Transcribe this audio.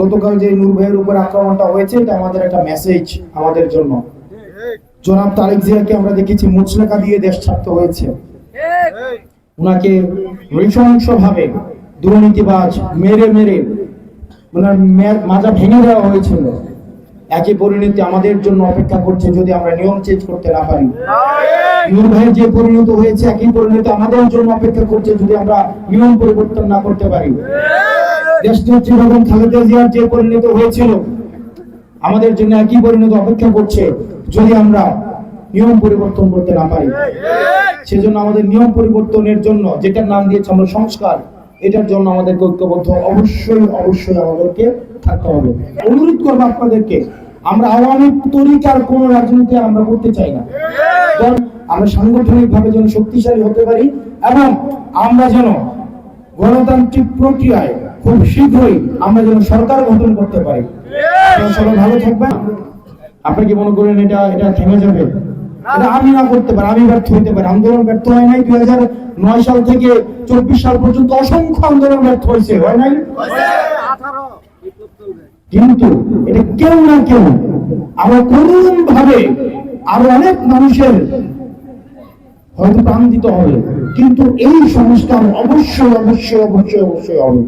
গতকাল যে নূর ভাইয়ের উপর আক্রমণটা হয়েছে, এটা আমাদের একটা মেসেজ আমাদের জন্য। জনাব তারেক জিয়াকে আমরা দেখেছি মুচলেখা দিয়ে দেশ ছাড়তে হয়েছে। ওনাকে নৃশংস ভাবে দুর্নীতিবাজ মেরে মেরে ওনার মাজা ভেঙে দেওয়া হয়েছিল। একই পরিণতি আমাদের জন্য অপেক্ষা করছে যদি আমরা নিয়ম চেঞ্জ করতে না পারি। নূর ভাইয়ের যে পরিণত হয়েছে, একই পরিণতি আমাদের জন্য অপেক্ষা করছে যদি আমরা নিয়ম পরিবর্তন না করতে পারি। দেশনেত্রী বেগম খালেদা জিয়ার যে পরিণত হয়েছিল, আমাদের জন্য একই পরিণত অপেক্ষা করছে যদি আমরা নিয়ম পরিবর্তন করতে না পারি। সেজন্য আমাদের নিয়ম পরিবর্তনের জন্য যেটার নাম দিয়েছে আমরা সংস্কার, এটার জন্য আমাদের ঐক্যবদ্ধ অবশ্যই অবশ্যই আমাদেরকে থাকতে হবে। অনুরোধ করব আপনাদেরকে, আমরা আওয়ামী তরিকার কোন রাজনীতি আমরা করতে চাই না। আমরা সাংগঠনিক ভাবে যেন শক্তিশালী হতে পারি এবং আমরা যেন গণতান্ত্রিক প্রক্রিয়ায় খুব শীঘ্রই আমরা যেন সরকার গঠন করতে পারি। সবাই ভালো থাকবেন। আপনি কি মনে করেন এটা এটা থেমে যাবে? আমি না করতে পারি, আমি ব্যর্থ হইতে পারি। আন্দোলন ব্যর্থ হয় নাই দুই হাজার নয় সাল থেকে চব্বিশ সাল পর্যন্ত অসংখ্য আন্দোলন ব্যর্থ হয়েছে, হয় নাই? কিন্তু এটা কেউ না কেউ আরও করুণ ভাবে আরও অনেক মানুষের হয়তো হবে। কিন্তু এই সংস্কার অবশ্যই অবশ্যই অবশ্যই অবশ্যই হবে।